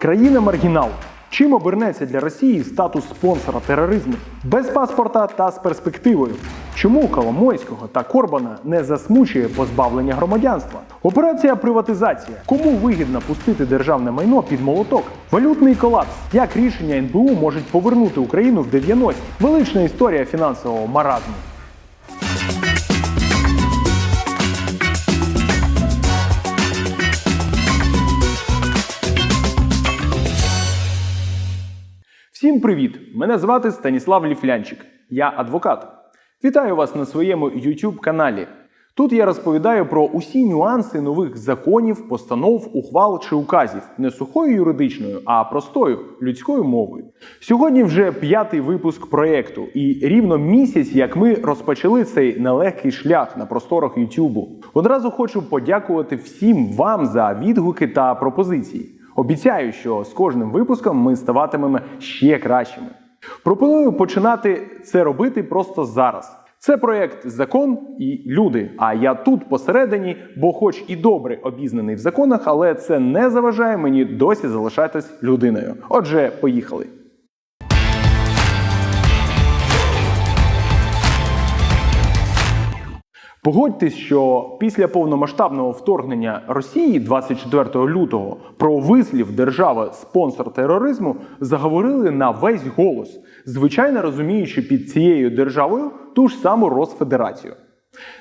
Країна маргінал. Чим обернеться для Росії статус спонсора тероризму без паспорта та з перспективою? Чому Коломойського та Корбана не засмучує позбавлення громадянства? Операція приватизація. Кому вигідно пустити державне майно під молоток? Валютний колапс. Як рішення НБУ можуть повернути Україну в 90-ті? Велична історія фінансового маразму. Всім привіт! Мене звати Станіслав Ліфлянчик. Я адвокат. Вітаю вас на своєму YouTube каналі. Тут я розповідаю про усі нюанси нових законів, постанов, ухвал чи указів не сухою юридичною, а простою людською мовою. Сьогодні вже п'ятий випуск проєкту, і рівно місяць, як ми розпочали цей нелегкий шлях на просторах YouTube. Одразу хочу подякувати всім вам за відгуки та пропозиції. Обіцяю, що з кожним випуском ми ставатимемо ще кращими. Пропоную починати це робити просто зараз. Це проєкт Закон і люди. А я тут посередині, бо, хоч і добре обізнаний в законах, але це не заважає мені досі залишатись людиною. Отже, поїхали. Погодьтесь, що після повномасштабного вторгнення Росії 24 лютого про вислів держави спонсор тероризму заговорили на весь голос, звичайно розуміючи під цією державою ту ж саму Росфедерацію.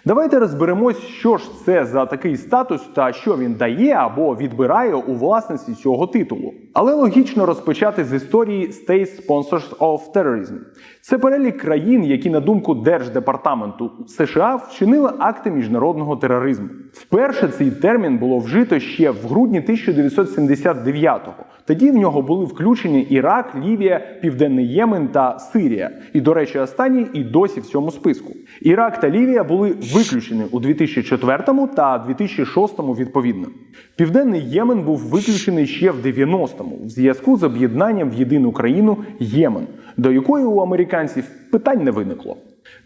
Давайте розберемось, що ж це за такий статус та що він дає або відбирає у власності цього титулу. Але логічно розпочати з історії State Sponsors of Terrorism. Це перелік країн, які, на думку Держдепартаменту США, вчинили акти міжнародного тероризму. Вперше цей термін було вжито ще в грудні 1979-го. Тоді в нього були включені Ірак, Лівія, Південний Ємен та Сирія. І, до речі, останній і досі в цьому списку. Ірак та Лівія були виключені у 2004 та 2006 відповідно. Південний Ємен був виключений ще в 90-му в зв'язку з об'єднанням в єдину країну Ємен, до якої у американців питань не виникло.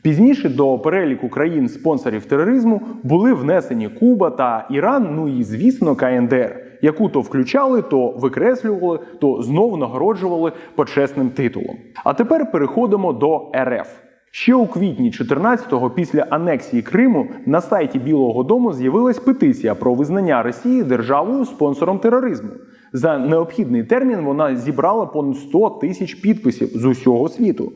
Пізніше до переліку країн-спонсорів тероризму були внесені Куба та Іран, ну і звісно, КНДР, яку то включали, то викреслювали, то знову нагороджували почесним титулом. А тепер переходимо до РФ. Ще у квітні 14-го після анексії Криму на сайті Білого Дому з'явилась петиція про визнання Росії державою спонсором тероризму. За необхідний термін вона зібрала понад 100 тисяч підписів з усього світу.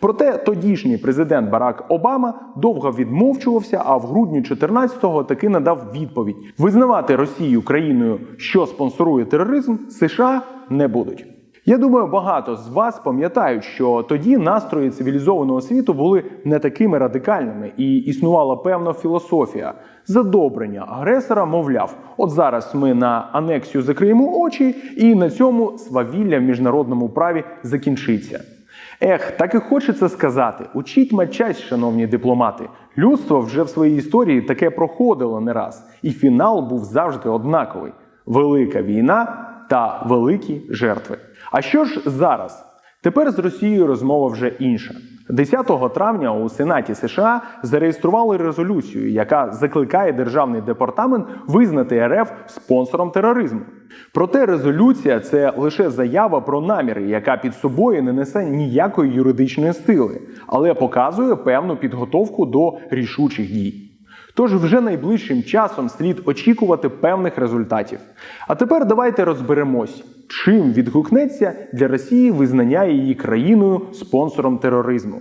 Проте тодішній президент Барак Обама довго відмовчувався, а в грудні 14-го таки надав відповідь: визнавати Росію країною, що спонсорує тероризм, США не будуть. Я думаю, багато з вас пам'ятають, що тоді настрої цивілізованого світу були не такими радикальними, і існувала певна філософія задобрення агресора, мовляв, от зараз ми на анексію закриємо очі, і на цьому свавілля в міжнародному праві закінчиться. Ех, так і хочеться сказати: учіть матчасть, шановні дипломати. Людство вже в своїй історії таке проходило не раз, і фінал був завжди однаковий: велика війна та великі жертви. А що ж зараз? Тепер з Росією розмова вже інша. 10 травня у Сенаті США зареєстрували резолюцію, яка закликає державний департамент визнати РФ спонсором тероризму. Проте резолюція це лише заява про наміри, яка під собою не несе ніякої юридичної сили, але показує певну підготовку до рішучих дій. Тож вже найближчим часом слід очікувати певних результатів. А тепер давайте розберемось, чим відгукнеться для Росії визнання її країною спонсором тероризму.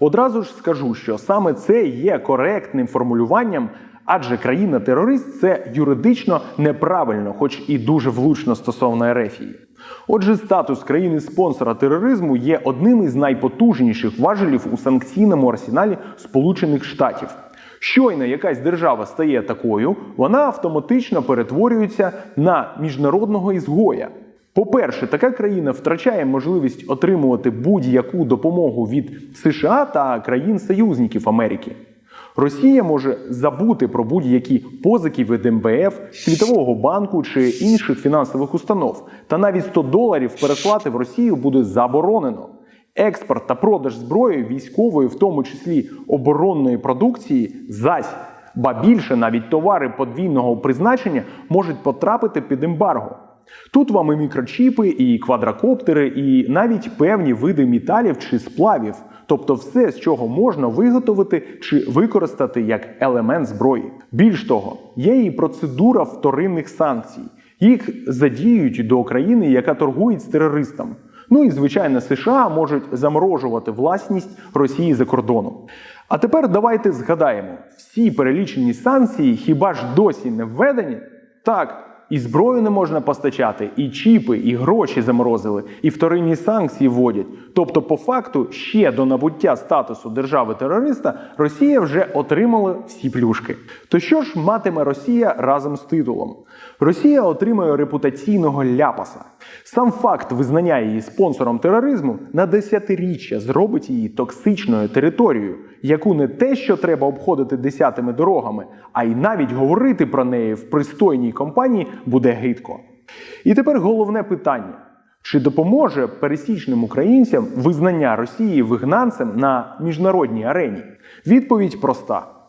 Одразу ж скажу, що саме це є коректним формулюванням, адже країна-терорист це юридично неправильно, хоч і дуже влучно стосовно Ерефії. Отже, статус країни-спонсора тероризму є одним із найпотужніших важелів у санкційному арсеналі Сполучених Штатів. Щойно якась держава стає такою, вона автоматично перетворюється на міжнародного ізгоя. По-перше, така країна втрачає можливість отримувати будь-яку допомогу від США та країн-союзників Америки. Росія може забути про будь-які позики від МВФ, Світового банку чи інших фінансових установ, та навіть 100 доларів переслати в Росію буде заборонено. Експорт та продаж зброї військової, в тому числі оборонної продукції, зась, ба більше навіть товари подвійного призначення можуть потрапити під ембарго. Тут вам і мікрочіпи, і квадрокоптери, і навіть певні види металів чи сплавів, тобто все, з чого можна виготовити чи використати як елемент зброї. Більш того, є і процедура вторинних санкцій. Їх задіють до країни, яка торгує з терористами. Ну і звичайно, США можуть заморожувати власність Росії за кордоном. А тепер давайте згадаємо: всі перелічені санкції хіба ж досі не введені? Так. І зброю не можна постачати, і чіпи, і гроші заморозили, і вторинні санкції вводять. Тобто, по факту, ще до набуття статусу держави-терориста Росія вже отримала всі плюшки. То що ж матиме Росія разом з титулом? Росія отримає репутаційного ляпаса. Сам факт визнання її спонсором тероризму на десятиріччя зробить її токсичною територією, яку не те, що треба обходити десятими дорогами, а й навіть говорити про неї в пристойній компанії буде гидко. І тепер головне питання: чи допоможе пересічним українцям визнання Росії вигнанцем на міжнародній арені? Відповідь проста.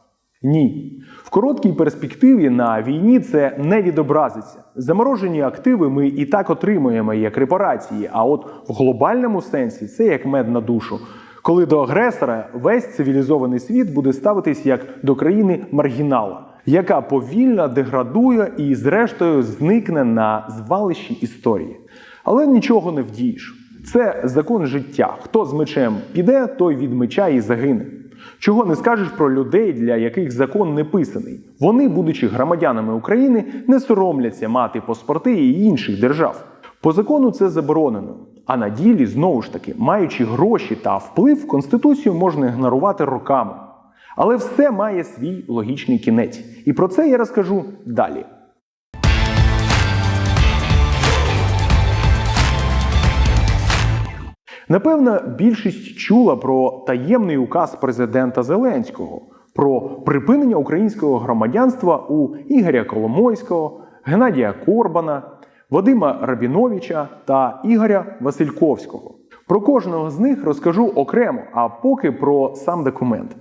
Ні. В короткій перспективі на війні це не відобразиться. Заморожені активи ми і так отримуємо як репарації, а от в глобальному сенсі це як мед на душу. Коли до агресора весь цивілізований світ буде ставитись як до країни маргінала, яка повільно деградує і, зрештою, зникне на звалищі історії. Але нічого не вдієш. Це закон життя. Хто з мечем піде, той від меча і загине. Чого не скажеш про людей, для яких закон не писаний. Вони, будучи громадянами України, не соромляться мати паспорти і інших держав. По закону це заборонено. А на ділі, знову ж таки, маючи гроші та вплив, Конституцію можна ігнорувати роками. Але все має свій логічний кінець. І про це я розкажу далі. Напевно, більшість чула про таємний указ президента Зеленського про припинення українського громадянства у Ігоря Коломойського, Геннадія Корбана, Вадима Рабіновича та Ігоря Васильковського. Про кожного з них розкажу окремо, а поки про сам документ.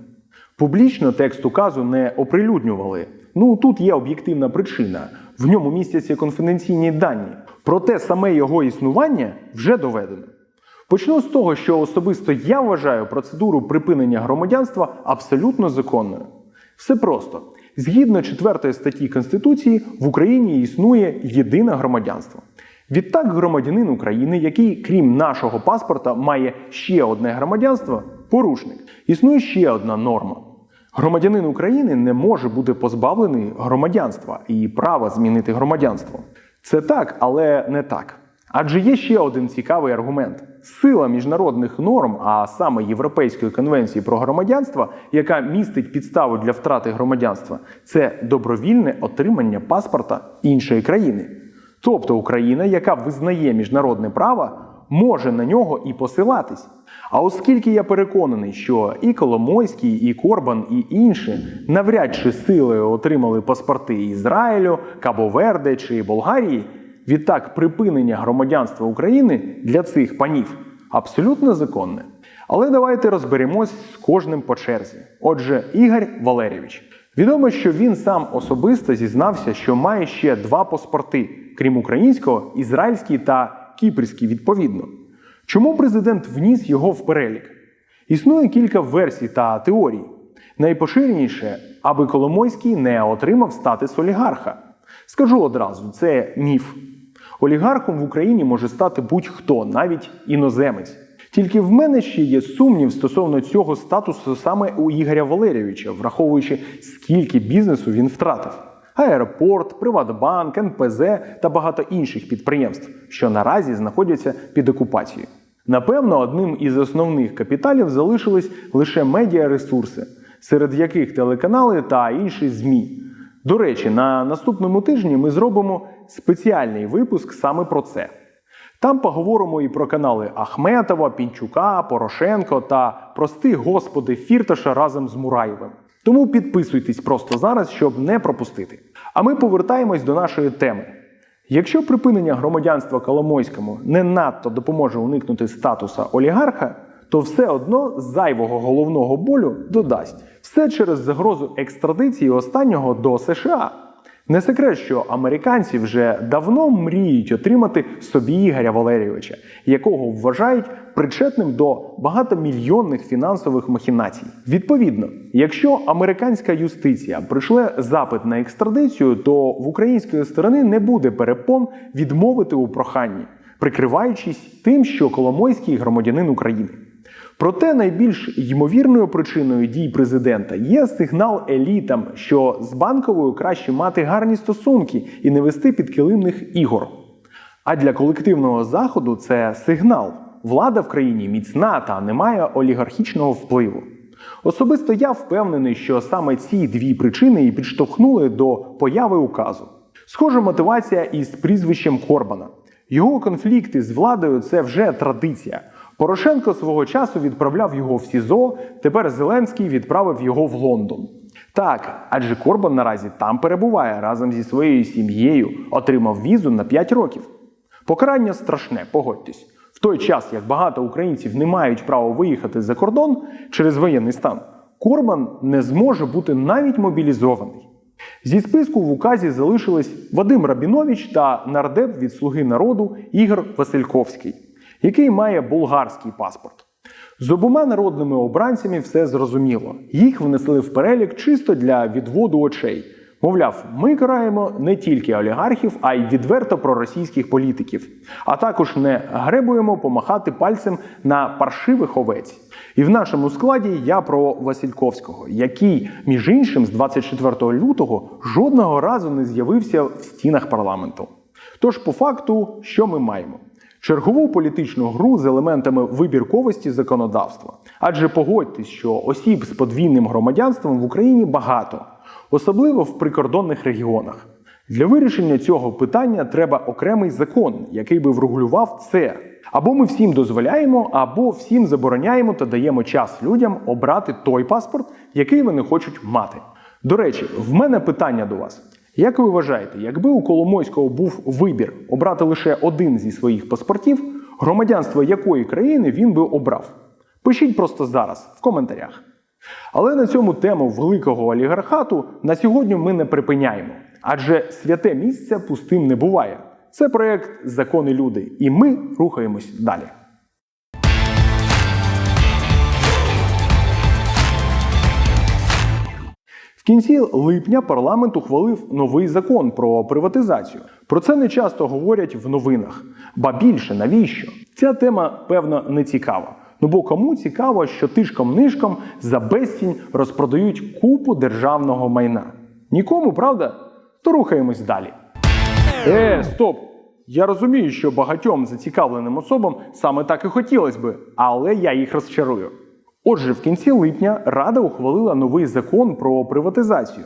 Публічно текст указу не оприлюднювали. Ну тут є об'єктивна причина. В ньому містяться конфіденційні дані. Проте саме його існування вже доведено. Почну з того, що особисто я вважаю процедуру припинення громадянства абсолютно законною. Все просто. Згідно 4 статті Конституції, в Україні існує єдине громадянство. Відтак, громадянин України, який, крім нашого паспорта, має ще одне громадянство порушник. Існує ще одна норма. Громадянин України не може бути позбавлений громадянства і права змінити громадянство. Це так, але не так. Адже є ще один цікавий аргумент: сила міжнародних норм, а саме Європейської конвенції про громадянство, яка містить підставу для втрати громадянства, це добровільне отримання паспорта іншої країни. Тобто Україна, яка визнає міжнародне право, може на нього і посилатись. А оскільки я переконаний, що і Коломойський, і Корбан, і інші навряд чи силою отримали паспорти Ізраїлю, Кабо-Верде чи Болгарії. Відтак, припинення громадянства України для цих панів абсолютно законне. Але давайте розберемось з кожним по черзі. Отже, Ігор Валерійович. Відомо, що він сам особисто зізнався, що має ще два паспорти, крім українського, ізраїльський та кіпрський відповідно. Чому президент вніс його в перелік? Існує кілька версій та теорій. Найпоширеніше, аби Коломойський не отримав статус олігарха. Скажу одразу, це міф. Олігархом в Україні може стати будь-хто, навіть іноземець. Тільки в мене ще є сумнів стосовно цього статусу саме у Ігоря Валерійовича, враховуючи, скільки бізнесу він втратив. Аеропорт, Приватбанк, НПЗ та багато інших підприємств, що наразі знаходяться під окупацією. Напевно, одним із основних капіталів залишились лише медіаресурси, серед яких телеканали та інші ЗМІ. До речі, на наступному тижні ми зробимо спеціальний випуск саме про це. Там поговоримо і про канали Ахметова, Пінчука, Порошенко та прости господи Фірташа разом з Мураєвим. Тому підписуйтесь просто зараз, щоб не пропустити. А ми повертаємось до нашої теми. Якщо припинення громадянства Коломойському не надто допоможе уникнути статуса олігарха, то все одно зайвого головного болю додасть все через загрозу екстрадиції останнього до США. Не секрет, що американці вже давно мріють отримати собі Ігоря Валерійовича, якого вважають причетним до багатомільйонних фінансових махінацій. Відповідно, якщо американська юстиція прийшле запит на екстрадицію, то в української сторони не буде перепон відмовити у проханні, прикриваючись тим, що Коломойський громадянин України. Проте найбільш ймовірною причиною дій президента є сигнал елітам, що з банковою краще мати гарні стосунки і не вести підкилимних ігор. А для колективного заходу це сигнал. Влада в країні міцна та не має олігархічного впливу. Особисто я впевнений, що саме ці дві причини і підштовхнули до появи указу. Схожа мотивація із прізвищем Корбана. Його конфлікти з владою це вже традиція. Порошенко свого часу відправляв його в СІЗО, тепер Зеленський відправив його в Лондон. Так, адже Корбан наразі там перебуває разом зі своєю сім'єю, отримав візу на 5 років. Покарання страшне, погодьтесь. В той час, як багато українців не мають права виїхати за кордон через воєнний стан, Корбан не зможе бути навіть мобілізований. Зі списку в указі залишились Вадим Рабінович та нардеп від Слуги народу Ігор Васильковський, який має болгарський паспорт. З обома народними обранцями все зрозуміло. Їх внесли в перелік чисто для відводу очей. Мовляв, ми караємо не тільки олігархів, а й відверто проросійських політиків, а також не гребуємо помахати пальцем на паршивих овець. І в нашому складі я про Васильковського, який, між іншим, з 24 лютого жодного разу не з'явився в стінах парламенту. Тож, по факту, що ми маємо? Чергову політичну гру з елементами вибірковості законодавства. Адже погодьтесь, що осіб з подвійним громадянством в Україні багато, особливо в прикордонних регіонах. Для вирішення цього питання треба окремий закон, який би врегулював це. Або ми всім дозволяємо, або всім забороняємо та даємо час людям обрати той паспорт, який вони хочуть мати. До речі, в мене питання до вас. Як ви вважаєте, якби у Коломойського був вибір обрати лише один зі своїх паспортів, громадянство якої країни він би обрав? Пишіть просто зараз в коментарях. Але на цьому тему великого олігархату на сьогодні ми не припиняємо, адже святе місце пустим не буває. Це проект Закони люди, і ми рухаємось далі. В кінці липня парламент ухвалив новий закон про приватизацію. Про це не часто говорять в новинах. Ба більше навіщо? Ця тема, певно, не цікава. Ну бо кому цікаво, що тишком-нишком за безцінь розпродають купу державного майна? Нікому, правда? То рухаємось далі. Е, стоп! Я розумію, що багатьом зацікавленим особам саме так і хотілося би, але я їх розчарую. Отже, в кінці липня Рада ухвалила новий закон про приватизацію.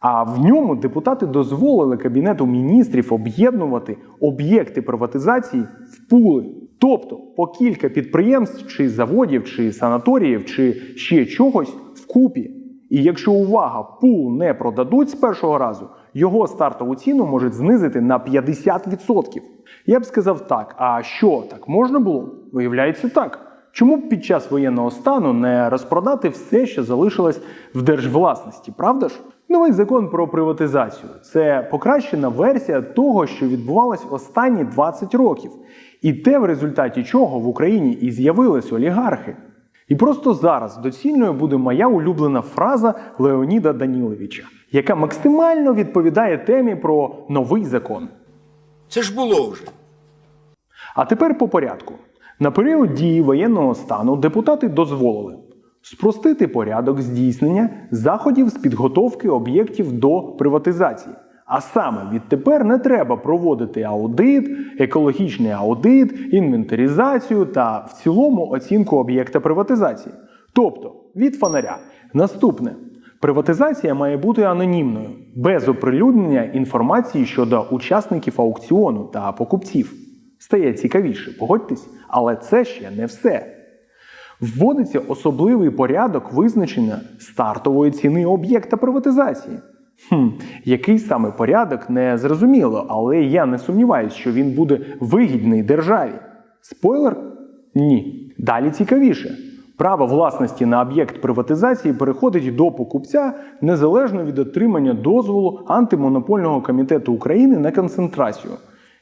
А в ньому депутати дозволили Кабінету міністрів об'єднувати об'єкти приватизації в пули. Тобто по кілька підприємств, чи заводів, чи санаторіїв, чи ще чогось вкупі. І якщо увага, пул не продадуть з першого разу, його стартову ціну можуть знизити на 50%. Я б сказав так: а що так можна було? Виявляється так. Чому б під час воєнного стану не розпродати все, що залишилось в держвласності, правда ж? Новий закон про приватизацію це покращена версія того, що відбувалось останні 20 років, і те, в результаті чого в Україні і з'явились олігархи. І просто зараз доцільною буде моя улюблена фраза Леоніда Даніловича, яка максимально відповідає темі про новий закон. Це ж було вже. А тепер по порядку. На період дії воєнного стану депутати дозволили спростити порядок здійснення заходів з підготовки об'єктів до приватизації. А саме відтепер не треба проводити аудит, екологічний аудит, інвентаризацію та в цілому оцінку об'єкта приватизації. Тобто від фонаря. Наступне. Приватизація має бути анонімною, без оприлюднення інформації щодо учасників аукціону та покупців. Стає цікавіше, погодьтесь, але це ще не все. Вводиться особливий порядок визначення стартової ціни об'єкта приватизації. Хм, який саме порядок не зрозуміло, але я не сумніваюся, що він буде вигідний державі. Спойлер? Ні. Далі цікавіше. Право власності на об'єкт приватизації переходить до покупця незалежно від отримання дозволу антимонопольного комітету України на концентрацію,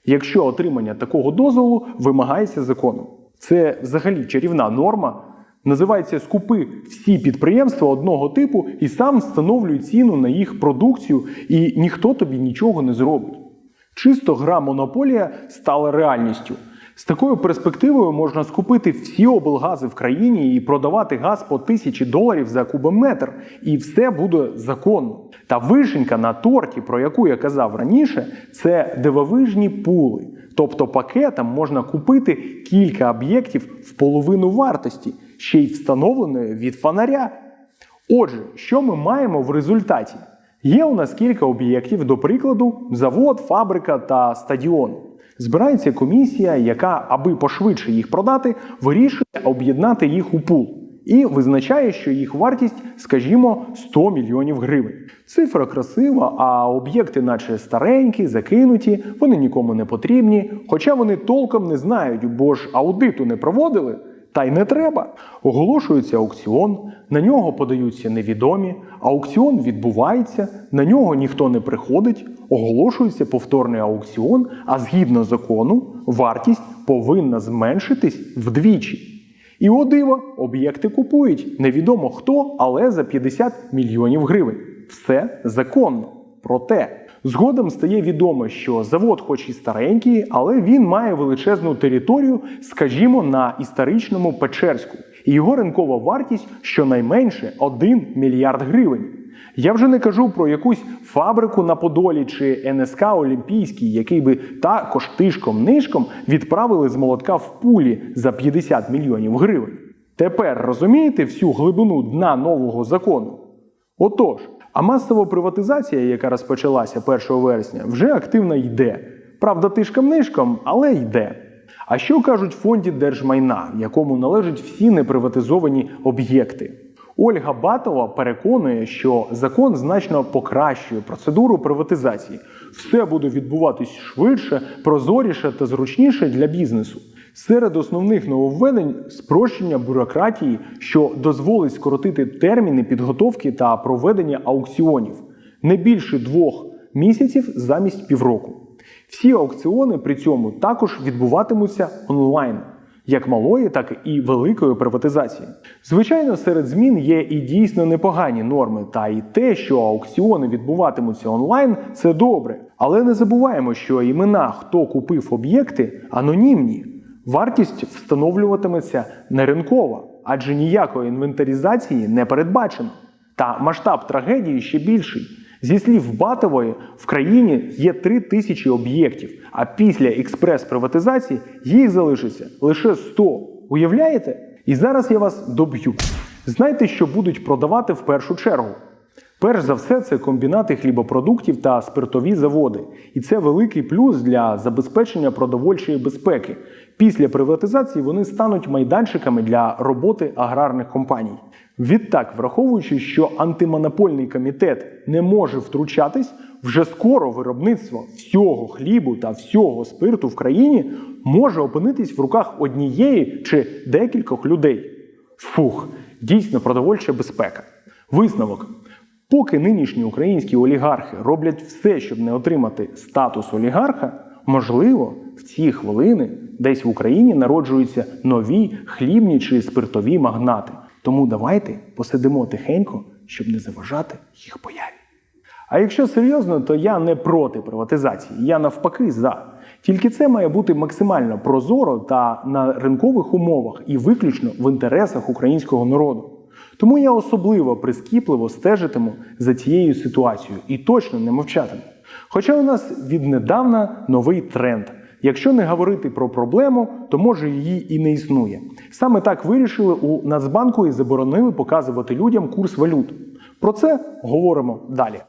якщо отримання такого дозволу вимагається законом. Це взагалі чарівна норма. Називається скупи всі підприємства одного типу і сам встановлюй ціну на їх продукцію, і ніхто тобі нічого не зробить. Чисто гра монополія стала реальністю. З такою перспективою можна скупити всі облгази в країні і продавати газ по тисячі доларів за кубометр, і все буде законно. Та вишенька на торті, про яку я казав раніше, це дивовижні пули. Тобто пакетом можна купити кілька об'єктів в половину вартості, ще й встановленої від фонаря. Отже, що ми маємо в результаті? Є у нас кілька об'єктів, до прикладу, завод, фабрика та стадіон. Збирається комісія, яка, аби пошвидше їх продати, вирішує об'єднати їх у пул і визначає, що їх вартість, скажімо, 100 мільйонів гривень. Цифра красива, а об'єкти, наче старенькі, закинуті, вони нікому не потрібні, хоча вони толком не знають, бо ж аудиту не проводили. Та й не треба. Оголошується аукціон, на нього подаються невідомі, аукціон відбувається, на нього ніхто не приходить, оголошується повторний аукціон, а згідно закону, вартість повинна зменшитись вдвічі. І о диво, об'єкти купують невідомо хто, але за 50 мільйонів гривень. Все законно. Проте згодом стає відомо, що завод, хоч і старенький, але він має величезну територію, скажімо, на історичному Печерську. І його ринкова вартість щонайменше 1 мільярд гривень. Я вже не кажу про якусь фабрику на Подолі чи НСК Олімпійський, який би також тишком-нишком відправили з молотка в пулі за 50 мільйонів гривень. Тепер розумієте всю глибину дна нового закону? Отож, а масова приватизація, яка розпочалася 1 вересня, вже активно йде. Правда, тишком-нишком, але йде. А що кажуть в фонді держмайна, якому належать всі неприватизовані об'єкти? Ольга Батова переконує, що закон значно покращує процедуру приватизації. Все буде відбуватись швидше, прозоріше та зручніше для бізнесу. Серед основних нововведень спрощення бюрократії, що дозволить скоротити терміни підготовки та проведення аукціонів не більше двох місяців замість півроку. Всі аукціони при цьому також відбуватимуться онлайн, як малої, так і великої приватизації. Звичайно, серед змін є і дійсно непогані норми, та й те, що аукціони відбуватимуться онлайн, це добре. Але не забуваємо, що імена, хто купив об'єкти, анонімні. Вартість встановлюватиметься не ринкова, адже ніякої інвентаризації не передбачено. Та масштаб трагедії ще більший. Зі слів Батової, в країні є три тисячі об'єктів, а після експрес-приватизації їх залишиться лише 100. Уявляєте? І зараз я вас доб'ю. Знайте, що будуть продавати в першу чергу. Перш за все, це комбінати хлібопродуктів та спиртові заводи. І це великий плюс для забезпечення продовольчої безпеки. Після приватизації вони стануть майданчиками для роботи аграрних компаній. Відтак, враховуючи, що антимонопольний комітет не може втручатись, вже скоро виробництво всього хлібу та всього спирту в країні може опинитись в руках однієї чи декількох людей. Фух, дійсно продовольча безпека. Висновок. Поки нинішні українські олігархи роблять все, щоб не отримати статус олігарха, можливо, в ці хвилини десь в Україні народжуються нові хлібні чи спиртові магнати. Тому давайте посидимо тихенько, щоб не заважати їх появі. А якщо серйозно, то я не проти приватизації, я навпаки за. Тільки це має бути максимально прозоро та на ринкових умовах і виключно в інтересах українського народу. Тому я особливо прискіпливо стежитиму за цією ситуацією і точно не мовчатиму. Хоча у нас віднедавна новий тренд. Якщо не говорити про проблему, то може її і не існує. Саме так вирішили у Нацбанку і заборонили показувати людям курс валют. Про це говоримо далі.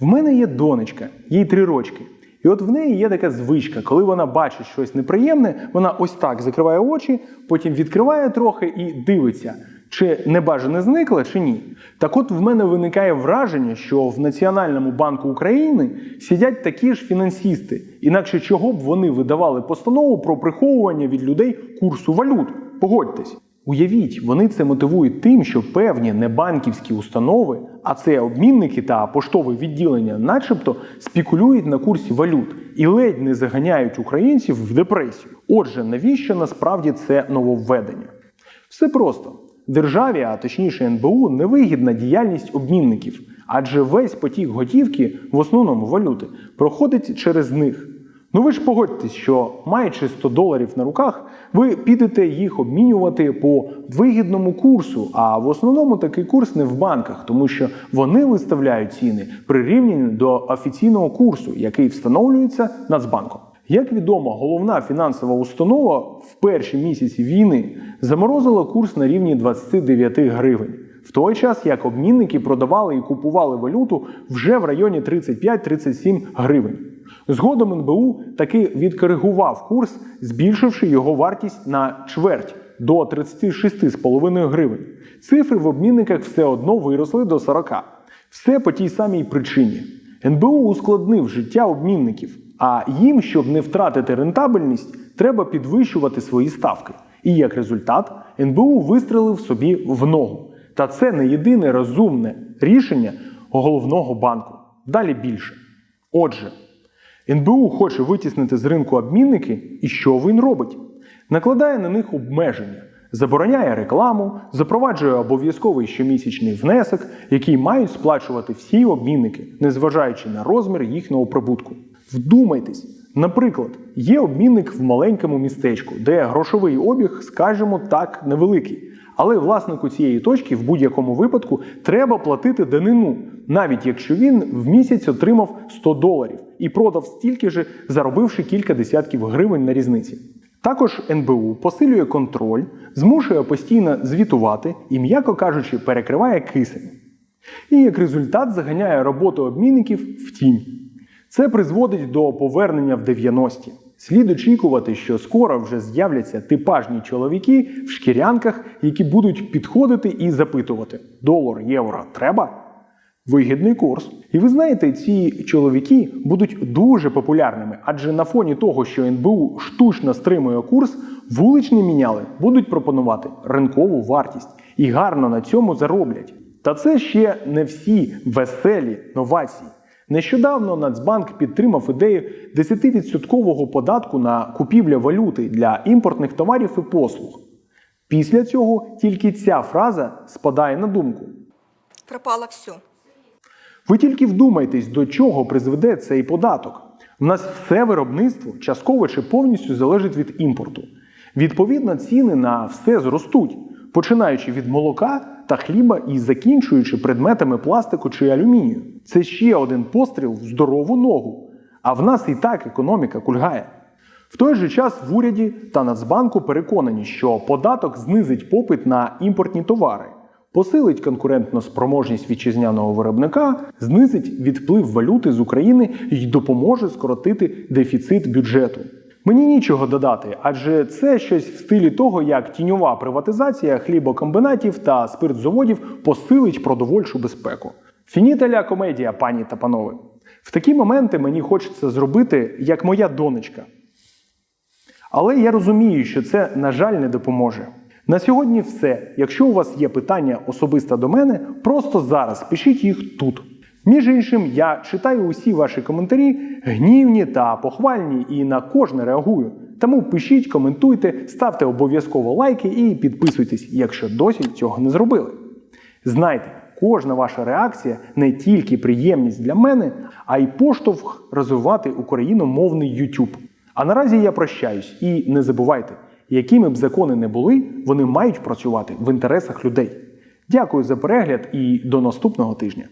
В мене є донечка, їй три рочки. І от в неї є така звичка, коли вона бачить щось неприємне, вона ось так закриває очі, потім відкриває трохи і дивиться, Чи небажане зникле, чи ні? Так от в мене виникає враження, що в Національному банку України сидять такі ж фінансісти, інакше чого б вони видавали постанову про приховування від людей курсу валют. Погодьтесь. Уявіть, вони це мотивують тим, що певні небанківські установи, а це обмінники та поштове відділення, начебто спекулюють на курсі валют і ледь не заганяють українців в депресію. Отже, навіщо насправді це нововведення? Все просто. Державі, а точніше НБУ, невигідна діяльність обмінників, адже весь потік готівки, в основному валюти, проходить через них. Ну ви ж погодьтесь, що маючи 100 доларів на руках, ви підете їх обмінювати по вигідному курсу. А в основному такий курс не в банках, тому що вони виставляють ціни прирівняні до офіційного курсу, який встановлюється Нацбанком. Як відомо, головна фінансова установа в перші місяці війни заморозила курс на рівні 29 гривень, в той час як обмінники продавали і купували валюту вже в районі 35-37 гривень. Згодом НБУ таки відкоригував курс, збільшивши його вартість на чверть до 36,5 гривень. Цифри в обмінниках все одно виросли до 40. Все по тій самій причині. НБУ ускладнив життя обмінників, а їм, щоб не втратити рентабельність, треба підвищувати свої ставки. І як результат, НБУ вистрелив собі в ногу. Та це не єдине розумне рішення головного банку. Далі більше. Отже, НБУ хоче витіснити з ринку обмінники, і що він робить? Накладає на них обмеження, забороняє рекламу, запроваджує обов'язковий щомісячний внесок, який мають сплачувати всі обмінники, незважаючи на розмір їхнього прибутку. Вдумайтесь, наприклад, є обмінник в маленькому містечку, де грошовий обіг, скажімо так, невеликий. Але власнику цієї точки в будь-якому випадку треба платити данину, навіть якщо він в місяць отримав 100 доларів і продав стільки ж, заробивши кілька десятків гривень на різниці. Також НБУ посилює контроль, змушує постійно звітувати і, м'яко кажучи, перекриває кисень. І як результат заганяє роботу обмінників в тінь. Це призводить до повернення в 90-ті. Слід очікувати, що скоро вже з'являться типажні чоловіки в шкірянках, які будуть підходити і запитувати: долар, євро треба? Вигідний курс. І ви знаєте, ці чоловіки будуть дуже популярними, адже на фоні того, що НБУ штучно стримує курс, вуличні міняли будуть пропонувати ринкову вартість і гарно на цьому зароблять. Та це ще не всі веселі новації. Нещодавно Нацбанк підтримав ідею 10% податку на купівлю валюти для імпортних товарів і послуг. Після цього тільки ця фраза спадає на думку. Пропало все. Ви тільки вдумайтесь, до чого призведе цей податок. У нас все виробництво частково чи повністю залежить від імпорту. Відповідно, ціни на все зростуть, починаючи від молока та хліба і закінчуючи предметами пластику чи алюмінію. Це ще один постріл в здорову ногу. А в нас і так економіка кульгає. В той же час в уряді та Нацбанку переконані, що податок знизить попит на імпортні товари, посилить конкурентну спроможність вітчизняного виробника, знизить відплив валюти з України і допоможе скоротити дефіцит бюджету. Мені нічого додати, адже це щось в стилі того, як тіньова приватизація хлібокомбінатів та спиртзаводів посилить продовольчу безпеку. Фініталя комедія, пані та панове. В такі моменти мені хочеться зробити, як моя донечка. Але я розумію, що це, на жаль, не допоможе. На сьогодні все. Якщо у вас є питання особисто до мене, просто зараз пишіть їх тут. Між іншим, я читаю усі ваші коментарі, гнівні та похвальні, і на кожне реагую. Тому пишіть, коментуйте, ставте обов'язково лайки і підписуйтесь, якщо досі цього не зробили. Знайте, кожна ваша реакція не тільки приємність для мене, а й поштовх розвивати україномовний YouTube. А наразі я прощаюсь і не забувайте, якими б закони не були, вони мають працювати в інтересах людей. Дякую за перегляд і до наступного тижня.